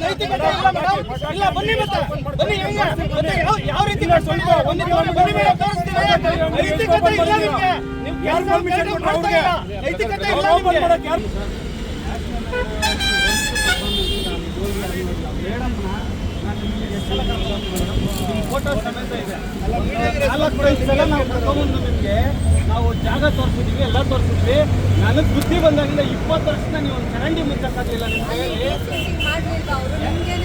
ನೈತಿಕತೆ ಇಲ್ಲ ಮೇಡಮ್ ಇಲ್ಲ ಬನ್ನಿ ಮತ್ತೆ ಬನ್ನಿ ಹೆಂಗೆ ಮತ್ತೆ ಯಾವ- ಯಾವ ರೀತಿ ಬನ್ನಿ ಬನ್ನಿ ತೋರಿಸ್ತೀನಿ ನೈತಿಕತೆ ಇಲ್ಲ ನಿಮ್ಗೆ. ನೀವು ಯಾರು ಇಲ್ಲ. ನೈತಿಕತೆ ಇಲ್ಲ ನಿಮ್ಗೆ. ಮಾಡಕ್ಕೆ ಯಾರು? ಫೋಟೋ ಸಮೇತ ಇದೆ. ನಾಲ್ಕು ಐದು ಸಲ ನಾವು ಕರ್ಕೊಂಡ್ಬಂದು ನಿಮಗೆ ನಾವು ಜಾಗ ತೋರಿಸಿದ್ವಿ, ಎಲ್ಲ ತೋರಿಸಿದ್ವಿ. ನನಗೆ ಬುದ್ಧಿ ಬಂದಾಗಿಂದ ಇಪ್ಪತ್ತು ವರ್ಷದಿಂದ ನೀವು ಒಂದು ಚರಂಡಿ ಮುಚ್ಚಕ್ಕಾಗಲಿಲ್ಲ ನಿಮ್ಮ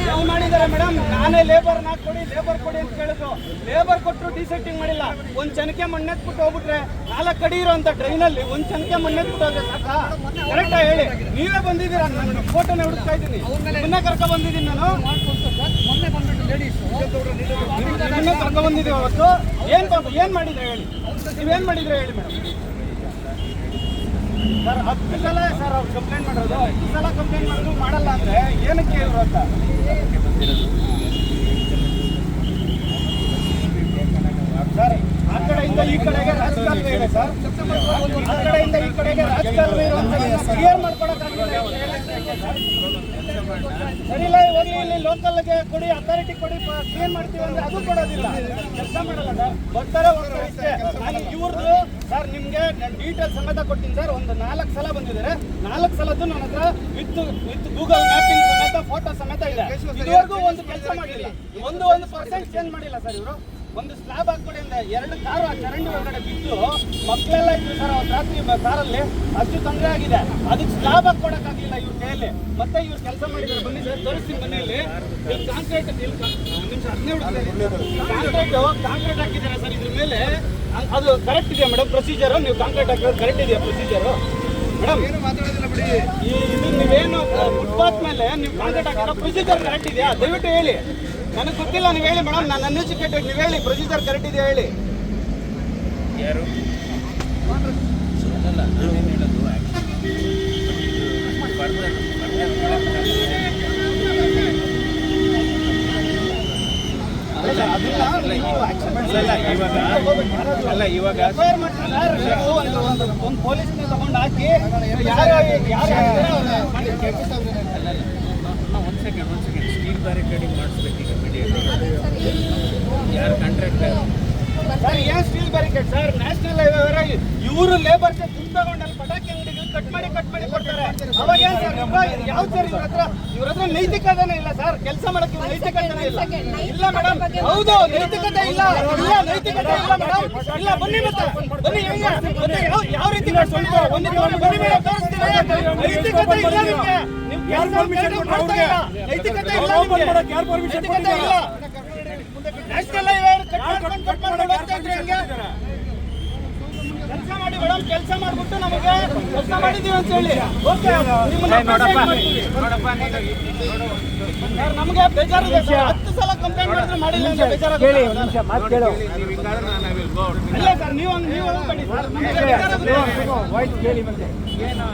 ಯಾವ ಮಾಡಿದ್ದಾರೆ ಮೇಡಮ್ ನಾನೇ ಲೇಬರ್ ನಾ ಕೊಡಿ ಲೇಬರ್ ಕೊಡಿ ಅಂತ ಕೇಳಿದ್ರು. ಲೇಬರ್ ಕೊಟ್ಟರು ಡಿಸೆಟ್ಟಿಂಗ್ ಮಾಡಿಲ್ಲ. ಒಂದ್ ಚನಕೆ ಮಣ್ಣೆತ್ಬಿಟ್ಟು ಹೋಗ್ಬಿಟ್ರೆ ನಾಲ್ಕು ಅಡಿ ಇರೋಂಥ ಟ್ರೈನಲ್ಲಿ ಒಂದ್ ಚನಕೆ ಮಣ್ಣೆತ್ಬಿಟ್ಟು ಹೋದ್ರೆ ಸಾಕಾ? ಕರೆಕ್ಟಾ ಹೇಳಿ. ನೀವೇ ಬಂದಿದ್ದೀರಾ? ನಾನು ಫೋಟೋನ ಹುಡುಕ್ತಾ ಇದ್ದೀನಿ. ನಿಮ್ಮನ್ನೇ ಕರ್ಕೊ ಬಂದಿದ್ದೀನಿ ನಾನು. ಬಂದಿದ್ದೀವಿ ಅವತ್ತು. ಏನು ಪಾಪ- ಏನು ಮಾಡಿದ್ರೆ ಹೇಳಿ? ನೀವೇನು ಮಾಡಿದ್ರೆ ಹೇಳಿ ಮೇಡಮ್? ಸರ್ ಹತ್ತು ಸಲ ಸರ್ ಅವ್ರು ಕಂಪ್ಲೇಂಟ್ ಮಾಡೋದು ಹತ್ತು ಸಲ ಕಂಪ್ಲೇಂಟ್ ಮಾಡೋದು ಮಾಡಲ್ಲ ಅಂದ್ರೆ ಏನಕ್ಕೆ ಇವ್ರು ಅಂತ? ಸರ್ ಆ ಕಡೆಯಿಂದ ಈ ಕಡೆಗೆ ರಾಜಕಾಲುವೆ ಇದೆ ಸರ್. ಆ ಕಡೆಯಿಂದ ಈ ಕಡೆಗೆ ರಾಜಕಾಲುವೆ ಇರುವಂತ ಕ್ಲಿಯರ್ ಮಾಡ್ಕೊಡಕ್ಕಾಗಿಲ್ಲ ಸರಿ ಇಲ್ಲ ಲೋಕಲ್ ಇಲ್ಲಿ ಲೋಕಲ್ಗೆ ಕೊಡಿ ಅಥಾರಿಟಿ ಕೊಡಿ ಕ್ಲೀನ್ ಮಾಡ್ತೀವಿ ಅಂದ್ರೆ ಅದು ಕೊಡೋದಿಲ್ಲ. ಕೆಲಸ ಮಾಡಲ್ಲ ಸರ್ ಬರ್ತಾರೆ ನಾನು ಇವ್ರದ್ದು ಸರ್ ನಿಮ್ಗೆ ಡೀಟೇಲ್ ಸಮೇತ ಕೊಡ್ತೀನಿ ಸರ್ ಒಂದು ನಾಲ್ಕು ಸಲ ಬಂದಿದ್ದಾರೆ. ನಾಲ್ಕು ಸಲದ್ದು ನನ್ನ ಹತ್ರ ವಿತ್ ವಿತ್ ಗೂಗಲ್ ಮ್ಯಾಪಿಂಗ್ ಸಮೇತ ಫೋಟೋ ಸಮೇತ ಇದೆ. ಇದುವರೆಗೂ ಒಂದು ಕೆಲಸ ಮಾಡಿಲ್ಲ. ಒಂದು ಒಂದು ಪರ್ಸೆಂಟ್ ಚೇಂಜ್ ಮಾಡಿಲ್ಲ ಸರ್ ಇವರು. ಒಂದು ಸ್ಲಾಬ್ ಹಾಕ್ಬಿಡಿ ಅಂದ್ರೆ ಎರಡು ಕಾರು ಆ ಚರಂಡಿ ಒಳಗಡೆ ಬಿದ್ದು ಮಕ್ಕಳೆಲ್ಲ ಇದ್ರು ಸರ್ ರಾತ್ರಿ ಕಾರಲ್ಲಿ ಅಷ್ಟು ತೊಂದರೆ ಆಗಿದೆ. ಅದಕ್ಕೆ ಸ್ಲಾಬ್ ಹಾಕೊಡಕ್ಕಾಗಲಿಲ್ಲ ಇವ್ರ ಕೈಯಲ್ಲಿ. ಮತ್ತೆ ಇವ್ರು ಕೆಲಸ ಮಾಡಿದ್ರು ಬನ್ನಿ ಸರ್ ತೋರಿಸ್ತೀನಿ ಬನ್ನಿ ಇಲ್ಲಿ ಇಲ್ಲಿ ಕಾಂಕ್ರೀಟ್ ನಿಮಿಷ ಕಾಂಕ್ರೀಟ್ ಕಾಂಕ್ರೀಟ್ ಹಾಕಿದ್ದಾರೆ ಸರ್ ಇದ್ರ ಮೇಲೆ. ಅದು ಕರೆಕ್ಟ್ ಇದೆಯಾ ಮೇಡಮ್ ಪ್ರೊಸೀಜರು ನೀವು ಕಾಂಕ್ರೀಟ್ ಹಾಕಿರೋದು ಕರೆಕ್ಟ್ ಇದೆಯಾ ಪ್ರೊಸೀಜರು ಮೇಡಮ್ ಏನು ಮಾತಾಡೋದಿಲ್ಲ ಬಿಡಿ. ಈ ಇದು ನೀವೇನು ಫುಟ್ಪಾತ್ ಮೇಲೆ ನೀವು ಕಾಂಕ್ರೀಟ್ ಹಾಕಿರೋ ಪ್ರೊಸೀಜರ್ ಕರೆಕ್ಟ್ ಇದೆಯಾ? ದಯವಿಟ್ಟು ಹೇಳಿ. ನನಗೆ ಗೊತ್ತಿಲ್ಲ ನೀವು ಹೇಳಿ ಮೇಡಮ್. ನಾನು ಅನ್ಎಜುಕೇಟೆಡ್ ನೀವು ಹೇಳಿ ಪ್ರೊಸೀಜರ್ ಕರೆಕ್ಟ್ ಇದೆಯಾ ಹೇಳಿ. ಅಲ್ಲ ಇವಾಗ. ಒಂದು ಪೊಲೀಸ್ ಪೊಲೀಸ್ನ ತಗೊಂಡು ಹಾಕಿ ಯಾರು ಯಾರು second one second steel barricading ಮಾಡಿಸ್ಬೇಕು ಈಗ ಯಾರು ಕಾಂಟ್ರಾಕ್ಟರ್ ಸರ್, ಏನ್ steel barricade sir national highway ಇವರು ಲೇಬರ್ ತುಂಬ ತಗೊಂಡಲ್ಲಿ ಪಟಾಕಿ ಅಂಗಡಿ ಕಟ್ ಮಾಡಿ ಕಟ್ ಮಾಡಿ ಕೊಡ್ತಾರೆ. ಅವಾಗ ಏನ್ ಸರ್ ಯಾವ ಸರ್ ಇವ್ರ ಹತ್ರ? ಇವ್ರ ಹತ್ರ ನೈತಿಕತೆನೇ ಇಲ್ಲ ಸರ್. ಕೆಲಸ ಮಾಡಕ್ಕೆ ಇವ್ರ ನೈತಿಕತೆನೇ ಇಲ್ಲ. ಇಲ್ಲ ಮೇಡಮ್ ಹೌದು, ನೈತಿಕತೆ ಇಲ್ಲ. ಇಲ್ಲ, ನೈತಿಕತೆ ಇಲ್ಲ ಮೇಡಮ್ ಇಲ್ಲ, ಬನ್ನಿ ಮತ್ತೆ. ಬನ್ನಿ ಯಾವ- ರೀತಿ ನಡ್ಸ್ಕೊಂಡು ಬನ್ನಿ ಮೇಡಮ್ ನೈತಿಕತೆ ಇಲ್ಲ ನಿಮ್ಗೆ ನೀವು ಯಾರು ಪರ್ಮಿಷನ್ ಇಲ್ಲ. ಅವ್ರಿಗೆ? ನೈತಿಕತೆ ಇಲ್ಲ ಓಪನ್ ಮಾಡಕ್ಕೆ ಯಾರು ಪರ್ಮಿಷನ್ ನೈತಿಕತೆ ನ್ಯಾಷನಲ್ ಹೈವೇ ಕಟ್ ಮಾಡ್ಕೊಂಡು ಕಟ್ ಮಾಡ್ಕೊಂಡು ಹೋಗ್ತಾ ಇದ್ರೆ ಹೆಂಗೆ ಕೆಲಸ ಮಾಡಿ ಮೇಡಮ್ ಕೆಲಸ ಮಾಡ್ಬಿಟ್ಟು ನಮಗೆ ಕೆಲಸ ಮಾಡಿದೀವಿ ಅಂತ ಹೇಳಿ ಓಕೆ. ಸರ್, ನಮಗೆ ಬೇಜಾರಿದೆ ಸರ್ ಹತ್ತು ಸಲ ಕಂಪ್ಲೇಂಟ್ ಮಾಡಿದ್ರೆ ಮಾಡಿಲ್ಲ ಅಂತ ಬೇಜಾರಾಗುತ್ತೆ ಸರ್. ನೀವು ಹಿಂಗಾದ್ರೆ ನಾನು ಐ ವಿಲ್ ಗೋ ಇಲ್ಲ ಸರ್ ನೀವು ನೀವು ಹೋಗ್ಬೇಡಿ ಸರ್ ನಮಗೆ ಮತ್ತೆ ಏನು